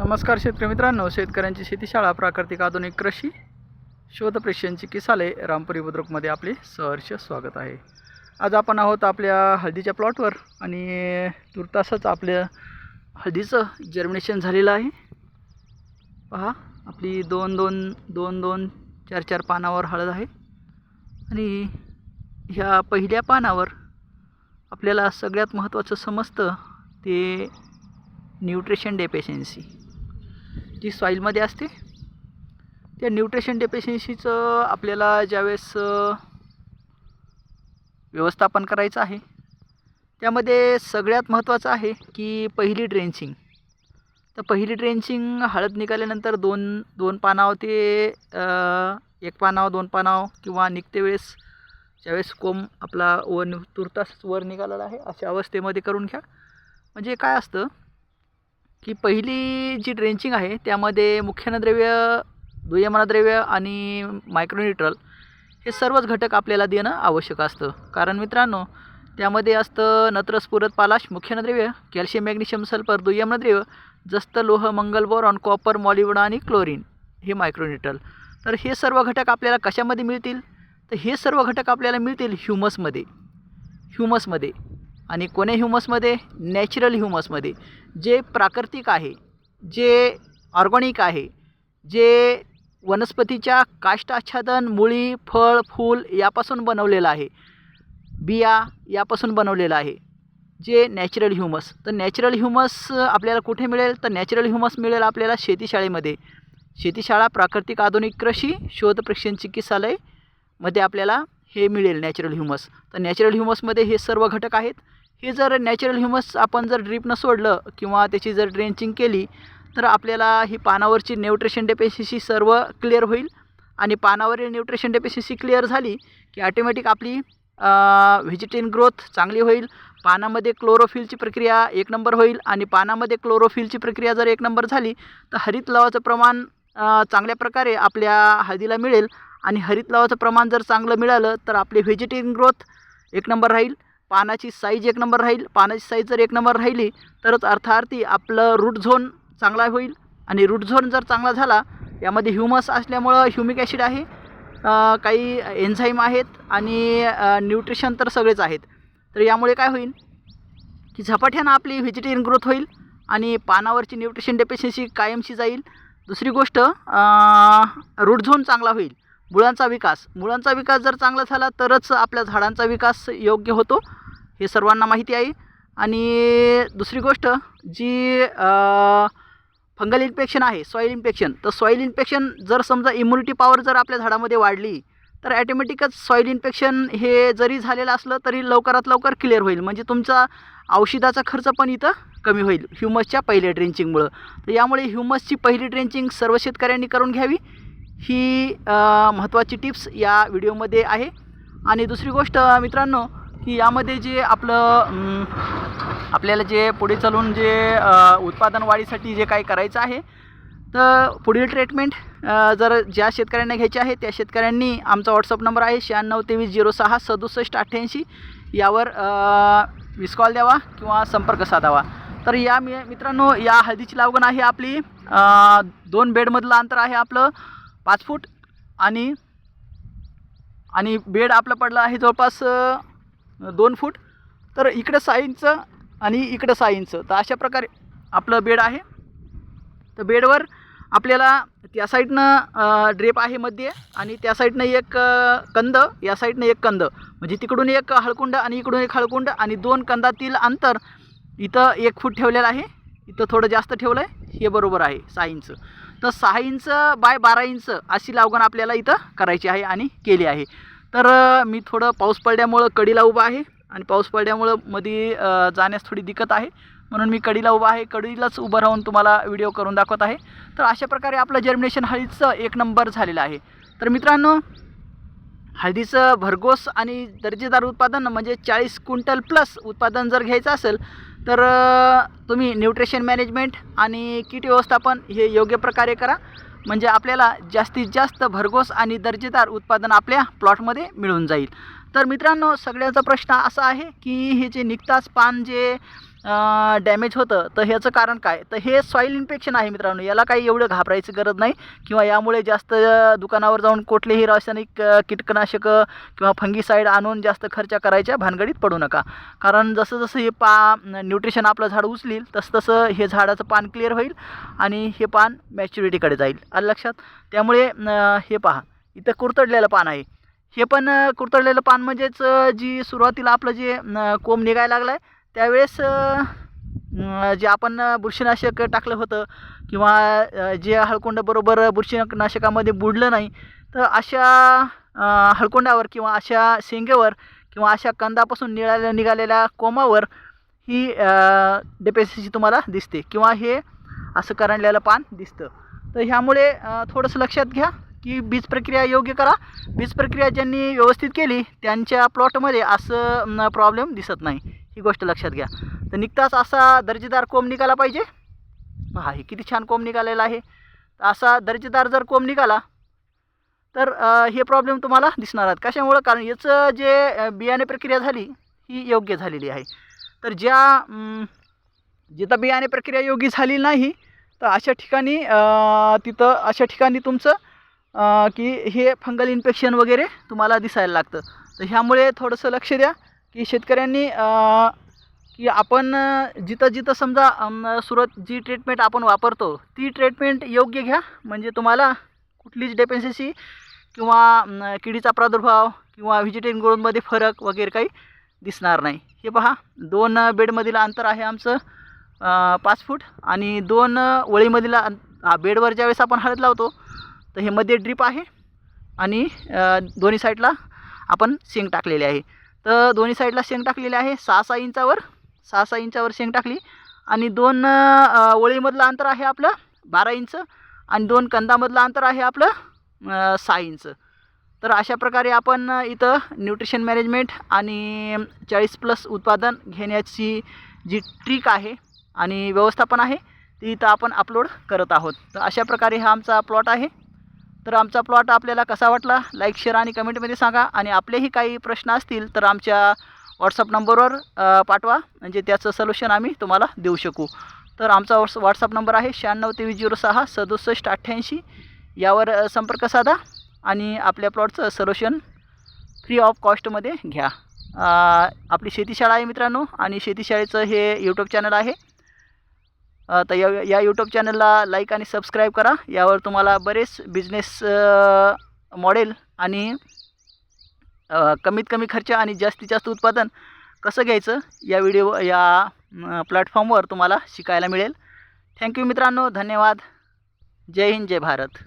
नमस्कार शेतकरी मित्रांनो शेतकऱ्यांची शेतीशाळा प्राकृतिक आधुनिक कृषी शोध प्रशिक्षणची किसाले रामपुरी बुद्रुकमध्ये आपले सहर्ष स्वागत आहे. आज आपण आहोत आपल्या हळदीच्या प्लॉटवर आणि तुर्तासच आपल्या हळदीचं जर्मिनेशन झालेलं आहे. पहा आपली दोन दोन दोन दोन चार चार पानावर हळद आहे. आणि ह्या पहिल्या पानावर आपल्याला सगळ्यात महत्त्वाचं समजतं ते न्यूट्रिशन डेफिशियन्सी जी सॉईलमध्ये असते त्या न्यूट्रिशन डेफिशियन्सीचं आपल्याला ज्यावेळेस व्यवस्थापन करायचं आहे त्यामध्ये सगळ्यात महत्त्वाचं आहे की पहिली ड्रेंचिंग तर पहिली ड्रेंचिंग हळद निघाल्यानंतर दोन दोन पानाव ते एक पानाव दोन पानाव किंवा निघते वेळेस ज्यावेळेस कोंब आपला वर नि- तुर्तास वर निघालेला आहे अशा अवस्थेमध्ये करून घ्या. म्हणजे काय असतं की पहिली जी ड्रेंचिंग आहे त्यामध्ये मुख्यान्नद्रव्य दुय्यमानद्रव्य आणि मायक्रोन्युट्रल हे सर्वच घटक आपल्याला देणं आवश्यक असतं. कारण मित्रांनो त्यामध्ये असतं नत्रस्फुरत पालाश मुख्यान्नद्रव्य कॅल्शियम मॅग्नेशियम सल्फर दुय्यमनद्रव्य जस्त लोह मंगल बोरॉन कॉपर मॉलिब्डा आणि क्लोरीन हे मायक्रोन्युट्रल तर हे सर्व घटक आपल्याला कशामध्ये मिळतील? तर हे सर्व घटक आपल्याला मिळतील ह्युमसमध्ये. ह्युमसमध्ये. आणि कोण्या ह्युमसमध्ये? नॅचरल ह्युमसमध्ये. जे प्राकृतिक आहे जे ऑर्गॅनिक आहे जे वनस्पतीच्या काष्टाच्छादन मुळी फळ फूल यापासून बनवलेलं आहे. बिया यापासून बनवलेलं आहे. जे नॅचरल ह्युमस. तर नॅचरल ह्युमस आपल्याला कुठे मिळेल? तर नॅचरल ह्युमस मिळेल आपल्याला शेतीशाळेमध्ये. शेतीशाळा प्राकृतिक आधुनिक कृषी शोध प्रशिक्षण चिकित्सालयमध्ये आपल्याला हे मिळेल नॅचरल ह्युमस. तर नॅचरल ह्युमसमध्ये हे सर्व घटक आहेत. हे जर नॅचरल ह्युमस आपण जर ड्रीपनं सोडलं किंवा त्याची जर ड्रेंचिंग केली तर आपल्याला ही पानावरची न्यूट्रिशन डेफिशियन्सी सर्व क्लिअर होईल. आणि पानावरील न्यूट्रिशन डेफिशियन्सी क्लिअर झाली की ऑटोमॅटिक आपली व्हेजिटेन ग्रोथ चांगली होईल. पानामध्ये क्लोरोफिलची प्रक्रिया एक नंबर होईल. आणि पानामध्ये क्लोरोफिलची प्रक्रिया जर एक नंबर झाली तर हरित लवाचं प्रमाण चांगल्या प्रकारे आपल्या हळदीला मिळेल. आणि हरित लवाचं प्रमाण जर चांगलं मिळालं तर आपली व्हेजिटेन ग्रोथ एक नंबर राहील. पानाची साईज एक नंबर राहील. पानाची साईज जर एक नंबर राहिली तरच अर्थार्थी आपलं रूट झोन चांगला होईल. आणि रूट झोन जर चांगला झाला यामध्ये ह्युमस असल्यामुळं ह्युमिक ॲसिड आहे. काही एन्झाईम आहेत आणि न्यूट्रिशन तर सगळेच आहेत. तर यामुळे काय होईल? की झपाट्यानं आपली व्हेजिटेरियन ग्रोथ होईल आणि पानावरची न्यूट्रिशन डेफिशियन्सी कायमशी जाईल. दुसरी गोष्ट रूट झोन चांगला होईल. मुळांचा विकास. मुळांचा विकास जर चांगला झाला तरच आपल्या झाडांचा विकास योग्य होतो. हे सर्वांना माहिती आहे. आणि दुसरी गोष्ट जी फंगल इन्फेक्शन आहे सॉईल इन्फेक्शन तर सॉईल इन्फेक्शन जर समजा इम्युनिटी पॉवर जर आपल्या झाडामध्ये वाढली तर ॲटोमॅटिकच सॉईल इन्फेक्शन हे जरी झालेलं असलं तरी लवकरात लवकर क्लिअर होईल. म्हणजे तुमचा औषधाचा खर्च पण इथं कमी होईल ह्युमसच्या पहिल्या ड्रेंचिंगमुळं तर यामुळे ह्युमसची पहिली ड्रेंचिंग सर्व शेतकऱ्यांनी करून घ्यावी. ही महत्त्वाची टिप्स या व्हिडिओमध्ये आहे. आणि दुसरी गोष्ट मित्रांनो की यामध्ये जे आपलं आपल्याला जे पुढे चालून जे उत्पादन वाढीसाठी जे काही करायचं आहे तर पुढील ट्रीटमेंट जर ज्या शेतकऱ्यांना घ्यायची आहे त्या शेतकऱ्यांनी आमचा व्हॉट्सअप नंबर आहे शहाण्णव तेवीस झिरो सहा सदुसष्ट अठ्ठ्याऐंशी. यावर मिस कॉल द्यावा किंवा संपर्क साधावा. तर या मी मित्रांनो या हळदीची लागवण आहे आपली. दोन बेडमधलं अंतर आहे आपलं पाच फूट आणि आणि बेड आपलं पडलं आहे जवळपास दोन फूट. तर इकडं सहा इंच आणि इकडं सहा इंच. तर अशा प्रकारे आपलं बेड आहे. तर बेडवर आपल्याला त्या साईडनं ड्रेप आहे मध्ये आणि त्या साईडनं एक कंद या साईडनं एक कंद. म्हणजे तिकडून एक हळकुंड आणि इकडून एक हळकुंड आणि दोन कंदातील अंतर इथं एक फूट ठेवलेलं आहे. इथं थोडं जास्त ठेवलं आहे हे बरोबर आहे सहा इंच. तर सहा इंच बाय बारा इंच अशी लावगण आपल्याला इथं करायची आहे आणि केली आहे. तर मी थोडं पाऊस पडल्यामुळं कडीला उभा आहे आणि पाऊस पडल्यामुळं मध्ये जाण्यास थोडी दिक्कत आहे. म्हणून मी कडीला उभा आहे कडीलाच उभं राहून तुम्हाला व्हिडिओ करून दाखवत आहे. तर अशा प्रकारे आपलं जर्मिनेशन हळदीचं एक नंबर झालेलं आहे. तर मित्रांनो हळदीचं भरघोस आणि दर्जेदार उत्पादन म्हणजे चाळीस क्विंटल प्लस उत्पादन जर घ्यायचं असेल तर तुम्ही न्यूट्रिशन मॅनेजमेंट आणि कीट व्यवस्थापन हे योग्य प्रकारे करा. म्हणजे आपल्याला जास्तीत जास्त भरघोस आणि दर्जेदार उत्पादन आपल्या प्लॉटमध्ये मिळून जाईल. तर मित्रांनो सगळ्याचा प्रश्न असा आहे की हे जे निघताच पान जे डॅमेज होतं. तर ह्याचं कारण काय? तर हे सॉईल इन्फेक्शन आहे मित्रांनो. याला काही एवढं घाबरायची गरज नाही. किंवा यामुळे जास्त दुकानावर जाऊन कुठलेही रासायनिक कीटकनाशकं किंवा फंगीसाईड आणून जास्त खर्च करायच्या भानगडीत पडू नका. कारण जसं जसं हे पा न्यूट्रिशन आपलं झाड उचलील तसं तसं हे झाडाचं पान क्लिअर होईल आणि हे पान मॅच्युरिटीकडे जाईल. आलं लक्षात? त्यामुळे हे पहा. इथं कुरतडलेलं पान आहे. हे पण कुरतडलेलं पान म्हणजेच जी सुरुवातीला आपलं जे कोंब निघायला लागलं आहे त्यावेळेस जे आपण बुरशीनाशक टाकलं होतं किंवा जे हळकुंडाबरोबर बुरशीनाशकामध्ये बुडलं नाही तर अशा हळकोंडावर हळकुंडावर किंवा अशा शेंगेवर किंवा अशा कंदापासून निळाल्या निघालेल्या कोमावर ही डेपेसिसी तुम्हाला दिसते किंवा हे असं करंडलेलं पान दिसतं. तर ह्यामुळे थोडंसं लक्षात घ्या की बीज प्रक्रिया योग्य करा. बीज प्रक्रिया ज्यांनी व्यवस्थित केली त्यांच्या प्लॉटमध्ये असं प्रॉब्लेम दिसत नाही. ही गोष्ट लक्षात घ्या. तर निघताच असा दर्जेदार कोंब निघाला पाहिजे. पहा हे किती छान कोंब निघालेला आहे. तर असा दर्जेदार जर कोंब निघाला तर हे प्रॉब्लेम तुम्हाला दिसणार आहेत. कशामुळं? कारण याचं जे बियाणे प्रक्रिया झाली ही योग्य झालेली आहे. तर ज्या जिथं बियाणे प्रक्रिया योग्य झाली नाही तर अशा ठिकाणी तिथं अशा ठिकाणी तुमचं की हे फंगल इन्फेक्शन वगैरे तुम्हाला दिसायला लागतं. तर ह्यामुळे थोडंसं लक्ष द्या. की शेतकऱ्यांनी की आपण जिथं जिथं समजा सुरत जी ट्रीटमेंट आपण वापरतो ती ट्रीटमेंट योग्य घ्या. म्हणजे तुम्हाला कुठलीच डेपेन्सी किंवा किडीचा प्रादुर्भाव किंवा व्हिजिटेन ग्रोथमध्ये फरक वगैरे काही दिसणार नाही. हे पहा दोन बेडमधील अंतर आहे आमचं पाच फूट आणि दोन ओळीमधील बेडवर ज्यावेळेस आपण हळद लावतो तर हे मध्ये ड्रीप आहे आणि दोन्ही साईडला आपण सिंग टाकलेले आहे. तर दोन्ही साईडला शेंग टाकलेले आहे. सहा सहा इंचावर सहा सहा इंचावर शेंग टाकली. आणि दोन ओळीमधलं अंतर आहे आपलं बारा इंच आणि दोन कंदामधलं अंतर आहे आपलं सहा इंच. तर अशा प्रकारे आपण इथं न्यूट्रिशन मॅनेजमेंट आणि चाळीस प्लस उत्पादन घेण्याची जी ट्रिक आहे आणि व्यवस्थापन आहे ती इथं आपण अपलोड करत आहोत. तर अशा प्रकारे हा आमचा प्लॉट आहे. तर आमचा प्लॉट आपल्याला कसा वाटला? लाईक शेअर आणि कमेंटमध्ये सांगा. आणि आपलेही काही प्रश्न असतील तर आमच्या व्हॉट्सअप नंबरवर पाठवा. म्हणजे त्याचं सोल्युशन आम्ही तुम्हाला देऊ शकू. तर आमचा व्हॉट्स व्हॉट्सअप नंबर आहे शहाण्णव तेवीस झिरो सहा सदुसष्ट अठ्ठ्याऐंशी. यावर संपर्क साधा आणि आपल्या प्लॉटचं सोल्युशन फ्री ऑफ कॉस्टमध्ये घ्या. आपली शेतीशाळा आहे मित्रांनो. आणि शेतीशाळेचं हे यूट्यूब चॅनल आहे. तर या या यूट्यूब चॅनलला लाईक आणि सबस्क्राईब करा. यावर तुम्हाला बरेच बिझनेस मॉडेल आणि कमीत कमी खर्च आणि जास्तीत जास्त उत्पादन कसं घ्यायचं या व्हिडिओ या प्लॅटफॉर्मवर तुम्हाला शिकायला मिळेल. थँक्यू मित्रांनो. धन्यवाद. जय हिंद जय भारत.